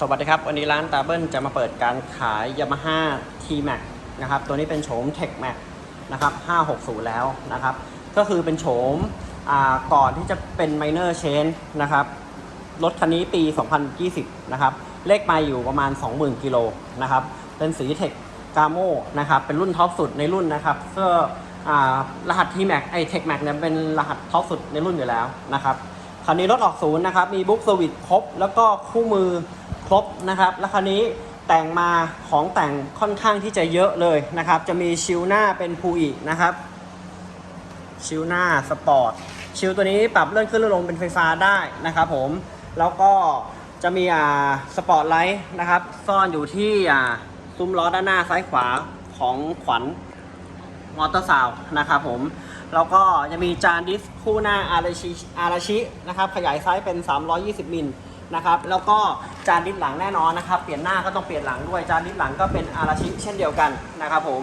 สวัสดีครับ วันนี้ร้านตาเบิลจะมาเปิดการขาย Yamaha T-Max นะครับ ตัวนี้เป็นโฉม Tech Max นะครับ 560 แล้วนะครับ ก็คือเป็นโฉมก่อนที่จะเป็น Minor Change นะครับ รถคันนี้ปี 2020 นะครับ เลขมาอยู่ประมาณ 20,000 กิโลนะครับ เป็นสีเทคกาโมนะครับ เป็นรุ่นท็อปสุดในรุ่นนะครับเพื่อรหัส T-Max ไอ Tech Max เนี่ยเป็นรหัสท็อปสุดในรุ่นอยู่แล้วนะครับคันนี้รถออกศูนย์นะครับ มีบุ๊กสวิตครบ แล้วก็คู่มือ ครบนะครับ แล้วคันนี้แต่งมาของแต่งค่อนข้างที่จะเยอะเลยนะครับ จะมีชิลหน้าเป็นพูอีนะครับ ชิลหน้าสปอร์ต ชิลตัวนี้ปรับเลื่อนขึ้นเลื่อนลงเป็นไฟฟ้าได้นะครับผม แล้วก็จะมีอ่าสปอร์ตไลท์นะครับ ซ่อนอยู่ที่อ่าซุ้มล้อด้านหน้าซ้ายขวาของขวัญมอเตอร์ซาวนะครับผม แล้วก็จะมีจานดิสคู่หน้าอาราชิอาราชินะครับ ขยายไซส์เป็น 320 มิล นะครับ แล้วก็จานดิสหลังแน่นอนนะครับ เปลี่ยนหน้าก็ต้องเปลี่ยนหลังด้วย จานดิสหลังก็เป็นอาราชิเช่นเดียวกันนะครับผม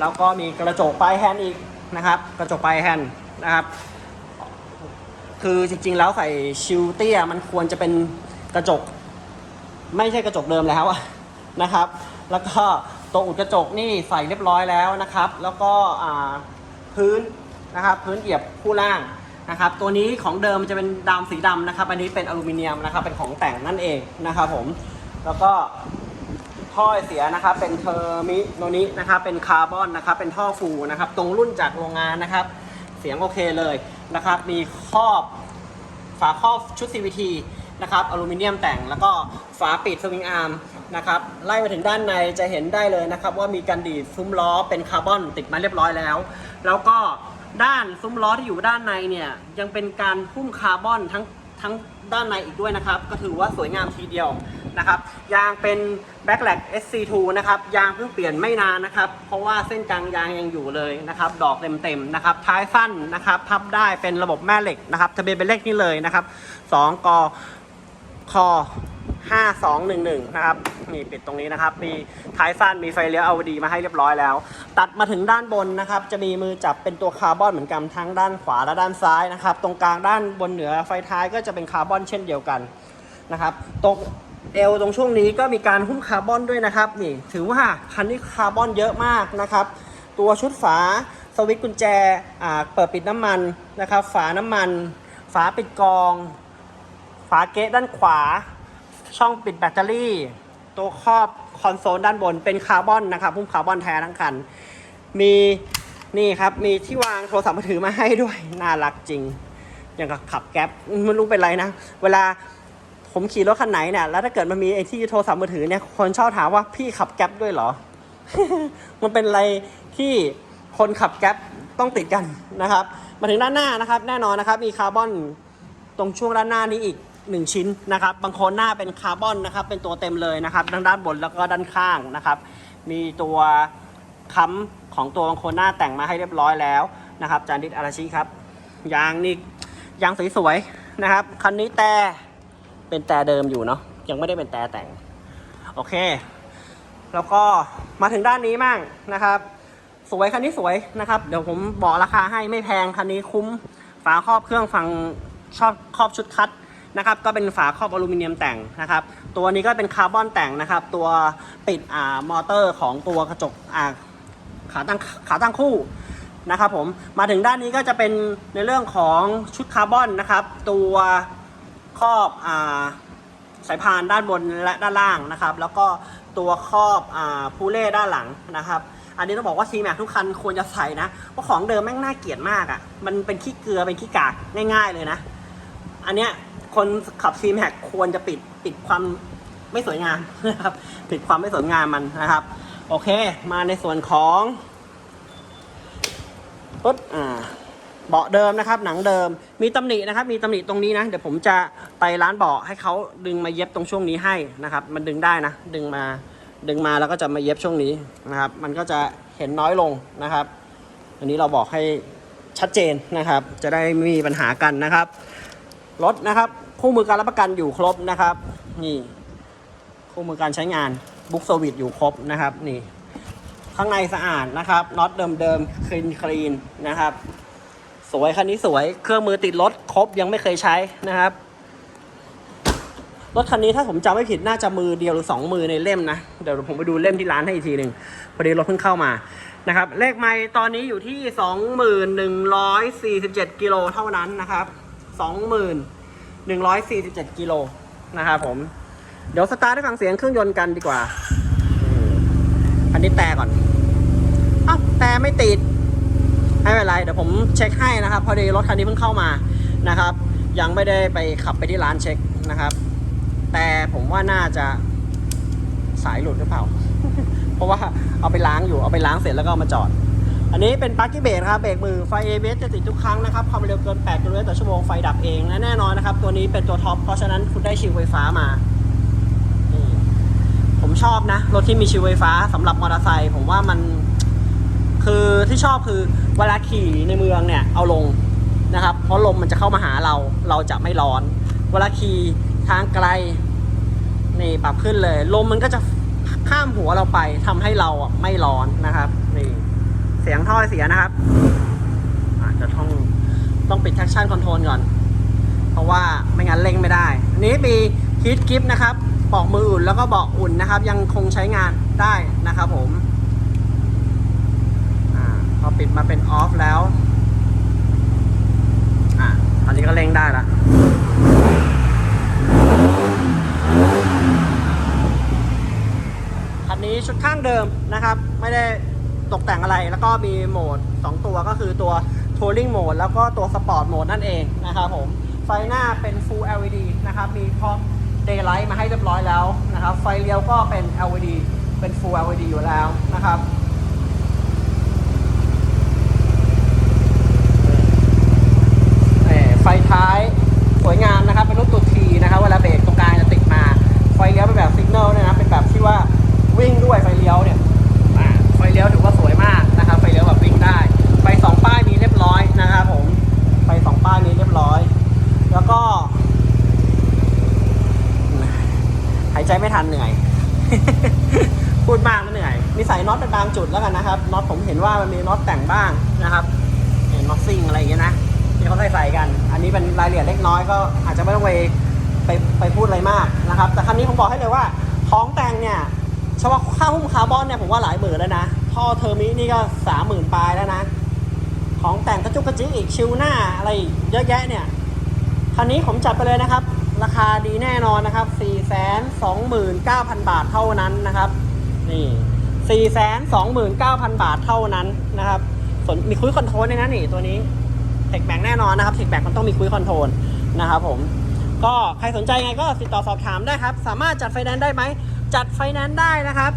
แล้วก็มีกระจกปลายแฮนด์อีกนะครับ กระจกปลายแฮนด์นะครับ คือจริงๆแล้วใส่ชิลเตียมันควรจะเป็นกระจก ไม่ใช่กระจกเดิมแล้วนะครับ แล้วก็ตัวอุดกระจกนี่ใส่เรียบร้อยแล้วนะครับ แล้วก็พื้นนะครับพื้นเหยียบคู่ล่าง นะครับตัวนี้ของเดิมจะเป็นดำสีดำนะครับ อันนี้เป็นอลูมิเนียมนะครับ เป็นของแต่งนั่นเองนะครับผม แล้วก็ท่อเสียนะครับ เป็นเทอร์มิโนนินะครับ เป็นคาร์บอนนะครับ เป็นท่อฟูนะครับ ตรงรุ่นจากโรงงานนะครับ เสียงโอเคเลยนะครับ มีครอบฝาครอบชุด CVT นะครับ อลูมิเนียมแต่ง แล้วก็ฝาปิดสวิงอาร์มนะครับ ไล่มาถึงด้านในจะเห็นได้เลยนะครับ ว่ามีการดีดซุ้มล้อเป็นคาร์บอนติดมาเรียบร้อยแล้ว แล้วก็ ด้านซุ้มล้อที่อยู่ด้านในเนี่ยยังเป็นการหุ้มคาร์บอนทั้งทั้งด้านในอีกด้วยนะครับ ก็ถือว่าสวยงามทีเดียวนะครับ ยางเป็น Backlag SC2 นะครับ ยางเพิ่งเปลี่ยนไม่นานนะครับ เพราะว่าเส้นกลางยางยังอยู่เลยนะครับ ดอกเต็มๆนะครับ ท้ายสั้นนะครับ พับได้เป็นระบบแม่เหล็กนะครับ ทะเบียนเป็นเลขนี้เลยนะครับ 2กค 5211 นะครับนี่ปิดตรงนี้นะครับ มีท้ายสั้นมีไฟเลี้ยวเอาดีมาให้เรียบร้อยแล้ว ตัดมาถึงด้านบนนะครับ จะมีมือจับเป็นตัวคาร์บอนเหมือนกันทั้งด้านขวาและด้านซ้ายนะครับ ตรงกลางด้านบนเหนือไฟท้ายก็จะเป็นคาร์บอนเช่นเดียวกันนะครับตรงเอวตรงช่วงนี้ก็มีการหุ้มคาร์บอนด้วยนะครับนี่ถือว่าคันนี้คาร์บอนเยอะมากนะครับ ตัวชุดฝาสวิตช์กุญแจเปิดปิดน้ำมันนะครับ ฝาน้ำมัน ฝาปิดกอง ฝาเกะด้านขวา ช่องปิดแบตเตอรี่ ตัวครอบคอนโซลด้านบนเป็นคาร์บอนนะครับพุ่มคาร์บอนแท้ทั้งคัน มีนี่ครับมีที่วางโทรศัพท์มือถือมาให้ด้วย น่ารักจริง อย่างกับขับแก๊ปไม่รู้เป็นไรนะ เวลาผมขี่รถคันไหนเนี่ยแล้วถ้าเกิดมันมีไอ้ที่โทรศัพท์มือถือเนี่ยคนชอบถามว่าพี่ขับแก๊ปด้วยเหรอ มันเป็นอะไรที่คนขับแก๊ปต้องติดกันนะครับ มาถึงด้านหน้านะครับ แน่นอนนะครับ มีคาร์บอนตรงช่วงด้านหน้านี้อีก 1 ชิ้นนะครับ บางคนหน้าเป็นคาร์บอนนะครับ เป็นตัวเต็มเลยนะครับทั้งด้านบนแล้วก็ด้านข้างนะครับ มีตัวค้ำของตัวบางคนหน้าแต่งมาให้เรียบร้อยแล้วนะครับ จานดิสอาราชิครับ ยางนี่ยางสวยๆนะครับ คันนี้แต่เป็นแต่เดิมอยู่เนาะ ยังไม่ได้เป็นแต่แต่ง โอเค แล้วก็มาถึงด้านนี้มั่งนะครับสวยคันนี้สวยนะครับ เดี๋ยวผมบอกราคาให้ไม่แพงคันนี้คุ้มฝาครอบเครื่องฟังชอบครอบชุดคัด นะครับก็เป็นฝาครอบอลูมิเนียมแต่งนะครับ ตัวนี้ก็เป็นคาร์บอนแต่งนะครับ ตัวปิดอ่ามอเตอร์ของตัวกระจกอ่าขาตั้งขาตั้งคู่นะครับผมมาถึงด้านนี้ก็จะเป็นในเรื่องของชุดคาร์บอนนะครับ ตัวครอบอ่าสายพานด้านบนและด้านล่างนะครับ แล้วก็ตัวครอบอ่าพูเล่ด้านหลังนะครับ อันนี้ต้องบอกว่า c m a x ทุกคันควรจะใส่นะเพราะของเดิมแม่งน่าเกลียดมากอะ่ะมันเป็นขี้เกลือเป็นขี้กากง่าย ๆเลยนะ อันเนี้ย คนขับ c m a x ควรจะปิดปิดความไม่สวยงามนะครับปิดความไม่สวยงามมันนะครับ โอเค มาในส่วนของรถอ่าเบาะเดิมนะครับ หนังเดิมมีตำหนินะครับ มีตำหนิตรงนี้นะ เดี๋ยวผมจะไปร้านเบาะให้เขาดึงมาเย็บตรงช่วงนี้ให้นะครับ มันดึงได้นะ ดึงมาดึงมาแล้วก็จะมาเย็บช่วงนี้นะครับ มันก็จะเห็นน้อยลงนะครับ อันนี้เราบอกให้ชัดเจนนะครับ จะได้ไม่มีปัญหากันนะครับรถนะครับ คู่มือการรับประกันอยู่ครบนะครับ นี่คู่มือการใช้งานบุ๊กโซวิตอยู่ครบนะครับ นี่ ข้างในสะอาดนะครับน็อตเดิมๆคลีนคลีนนะครับ สวยคันนี้สวยเครื่องมือติดรถครบยังไม่เคยใช้นะครับรถคันนี้ถ้าผมจำไม่ผิดน่าจะมือเดียวหรือสองมือในเล่มนะเดี๋ยวผมไปดูเล่มที่ร้านให้อีกทีหนึ่งพอดีรถเพิ่งเข้ามานะครับ เลขไมล์ตอนนี้อยู่ที่สองหมื่นหนึ่งร้อยสี่สิบเจ็ดกิโลเท่านั้นนะครับสองหมื่น หนึ่งร้อยสี่สิบเจ็ดกิโลนะครับผม เดี๋ยวสตาร์ทให้ฟังเสียงเครื่องยนต์กันดีกว่า อันนี้แต่ก่อนอ้าวแต่ไม่ติดไม่เป็นไรเดี๋ยวผมเช็คให้นะครับ พอดีรถคันนี้เพิ่งเข้ามานะครับ ยังไม่ได้ไปขับไปที่ร้านเช็คนะครับ แต่ผมว่าน่าจะสายหลุดหรือเปล่า เพราะว่าเอาไปล้างอยู่เอาไปล้างเสร็จแล้วก็มาจอด อันนี้เป็นปาร์กี้เบรกนะครับเบรกมือไฟ ABS จะติดทุกครั้งนะครับความเร็วเกิน8กิโลเมตรต่อชั่วโมงไฟดับเองและแน่นอนนะครับ ตัวนี้เป็นตัวท็อปเพราะฉะนั้นคุณได้ชิลไฟฟ้ามาผมชอบนะรถที่มีชิลไฟฟ้าสำหรับมอเตอร์ไซค์ผมว่ามันคือที่ชอบคือเวลาขี่ในเมืองเนี่ยเอาลงนะครับ เพราะลมมันจะเข้ามาหาเราเราจะไม่ร้อน เวลาขี่ทางไกลนี่ปรับขึ้นเลย ลมมันก็จะข้ามหัวเราไปทำให้เราอะไม่ร้อนนะครับนี่ สียงท่อเสียนะครับอาจจะต้องต้องปิด traction control ก่อน เพราะว่าไม่งั้นเร่งไม่ได้ อันนี้มีฮีทกิฟนะครับเบอกมืออุ่นแล้วก็เบอกอุ่นนะครับ ยังคงใช้งานได้นะครับผมอพอปิดมาเป็นออฟแล้วอ่าตอนนี้ก็เร่งได้ละคันนี้ชุดข้างเดิมนะครับ ไม่ได้ ตกแต่งอะไรแล้วก็มีโหมด 2 ตัวก็คือตัว Touring Mode แล้วก็ตัว Sport Mode นั่นเองนะครับผม ไฟหน้าเป็น Full LED นะครับ มีพร้อม Daylight มาให้เรียบร้อยแล้วนะครับ ไฟเลี้ยวก็เป็น LED เป็น Full LED อยู่แล้วนะครับไฟท้ายสวยงามนะครับ เป็นรูปตัวทีนะครับ เวลาเบรกตรงกลางจะติดมา ไฟเลี้ยวเป็นแบบสิก n น l เนี่ยนะ เป็นแบบที่ว่าวิ่งด้วยไฟเลี้ยวเนี่ยอ่าไฟเลี้ยวถือว่าสวยมากนะครับ ไฟเลี้ยวแบบวิ่งได้ ไฟสองป้ายมีเรียบร้อยนะครับผม ไฟสองป้ายมีเรียบร้อย แล้วก็ หายใจไม่ทันเหนื่อย พูดมากแล้วเหนื่อย มีใส่น็อตเป็นบางจุดแล้วกันนะครับ น็นว่ามันมีน็อตแต่งบ้างนะครับเห็นน็อตซิ่งอะไรอย่างเงี้ยนะที่เขาใส่ใส่กัน อันนี้เป็นรายละเอียดเล็กน้อยก็อาจจะไม่ต้องไปไปไปพูดอะไรมากนะครับ แต่คันนี้ผมบอกให้เลยว่าของแต่งเนี่ยเฉพาะค่าหุ้มคาร์บอนเนี่ยผมว่าหลายหมื่นแล้วนะท่อเทอร์มินี่ก็สามหมื่นปลายแล้วนะ ของแต่งกระจุกกระจิกอีกชิวหน้าอะไรเยอะแยะเนี่ยคันนี้ผมจัดไปเลยนะครับ ราคาดีแน่นอนนะครับ 429,000 บาทเท่านั้นนะครับ นี่ 429,000 บาทเท่านั้นนะครับสนมีคุยคอนโทรลด้วยนนี่ตัวนี้เทคแบงแน่นอนนะครับเทคแบงมันต้องมีคุยคอนโทรลนะครับผมก็ใครสนใจไงก็ติดต่อสอบถามได้ครับ สามารถจัดไฟแนนซ์ได้ไหม จัดไฟแนนซ์ได้นะครับ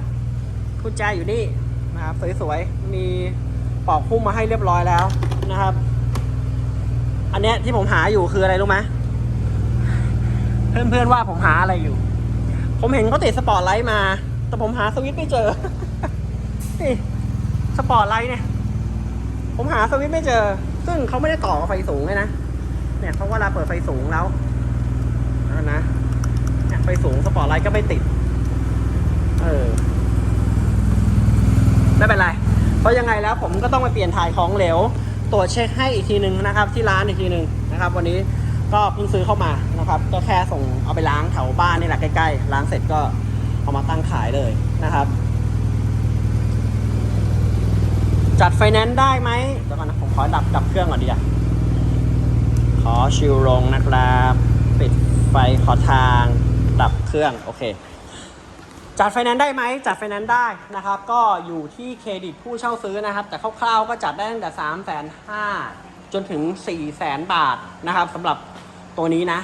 กุญแจอยู่นี่นะครับสวยๆ มีปอกพุ่มมาให้เรียบร้อยแล้วนะครับ อันเนี้ยที่ผมหาอยู่คืออะไรรู้ไหมเพื่อนๆว่าผมหาอะไรอยู่ ผมเห็นเขาติดสปอร์ตไลท์มา แต่ผมหาสวิตช์ไม่เจอ นี่สปอร์ตไลท์เนี่ย ผมหาสวิตช์ไม่เจอ ซึ่งเขาไม่ได้ต่อกับไฟสูงเลยนะ เนี่ยเขาเวลาเปิดไฟสูงแล้วนะเนี่ยไฟสูงสปอร์ตไลท์ก็ไม่ติด เออ ไม่เป็นไร เพราะยังไงแล้วผมก็ต้องไปเปลี่ยนถ่ายของเหลว ตรวจเช็คให้อีกทีหนึ่งนะครับ ที่ร้านอีกทีหนึ่งนะครับ วันนี้ก็เพิ่งซื้อเข้ามานะครับ ก็แค่ส่งเอาไปล้างแถวบ้านนี่แหละใกล้ๆ ล้างเสร็จก็เอามาตั้งขายเลยนะครับ จัดไฟแนนซ์ได้ไหมเดี๋ยวก่อนนะ ผมขอดับดับเครื่องก่อนดีกว่าขอชิลลงนะครับ ปิดไฟขอทาง ดับเครื่อง โอเค จัดไฟแนนซ์ได้ไหม จัดไฟแนนซ์ได้นะครับ ก็อยู่ที่เครดิตผู้เช่าซื้อนะครับ แต่คร่าวๆก็จัดได้ตั้งแต่3ามแสนห้าจนถึง4ี่แสนบาทนะครับสำหรับตัวนี้นะ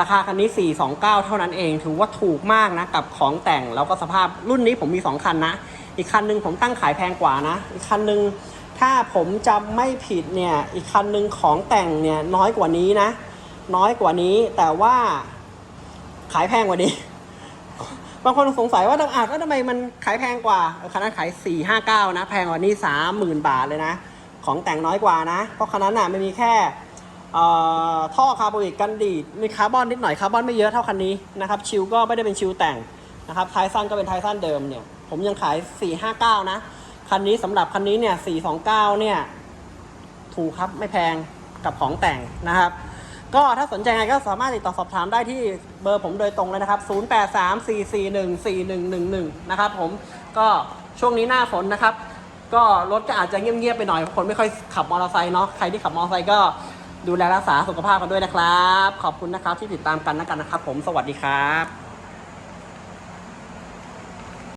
ราคาคันนี้ 429 เท่านั้นเอง ถือว่าถูกมากนะ กับของแต่งแล้วก็สภาพรุ่นนี้ผมมี 2 คันนะ อีกคันหนึ่งผมตั้งขายแพงกว่านะ อีกคันหนึ่งถ้าผมจำไม่ผิดเนี่ย อีกคันหนึ่งของแต่งเนี่ยน้อยกว่านี้นะ น้อยกว่านี้แต่ว่าขายแพงกว่านี้ บางคนสงสัยว่าต้องอาจว่าทำไมมันขายแพงกว่าคันนั้นขาย 4 5 9 นะ แพงกว่านี้ 30,000 บาทเลยนะ ของแต่งน้อยกว่านะ เพราะคันนั้นน่ะมันมีแค่ท่อคาร์บอนิกกันดีดมีคาร์บอนนิดหน่อยคาร์บอนไม่เยอะเท่าคันนี้นะครับชิลก็ไม่ได้เป็นชิลแต่งนะครับไทซันก็เป็นไทซันเดิมเนี่ย ผมยังขาย 459 นะ คันนี้สำหรับคันนี้เนี่ย 429 เนี่ย ถูกครับไม่แพงกับของแต่งนะครับ ก็ถ้าสนใจไงก็สามารถติดต่อสอบถามได้ที่เบอร์ผมโดยตรงเลยนะครับ 0834414111 นะครับผมก็ช่วงนี้หน้าฝนนะครับ ก็รถก็อาจจะเงียบๆไปหน่อยคนไม่ค่อยขับมอเตอร์ไซค์เนาะใครที่ขับมอเตอร์ไซค์ก็ดูแลรักษาสุขภาพกันด้วยนะครับ ขอบคุณนะครับที่ติดตามกันนะกันนะครับ ผมสวัสดีครับ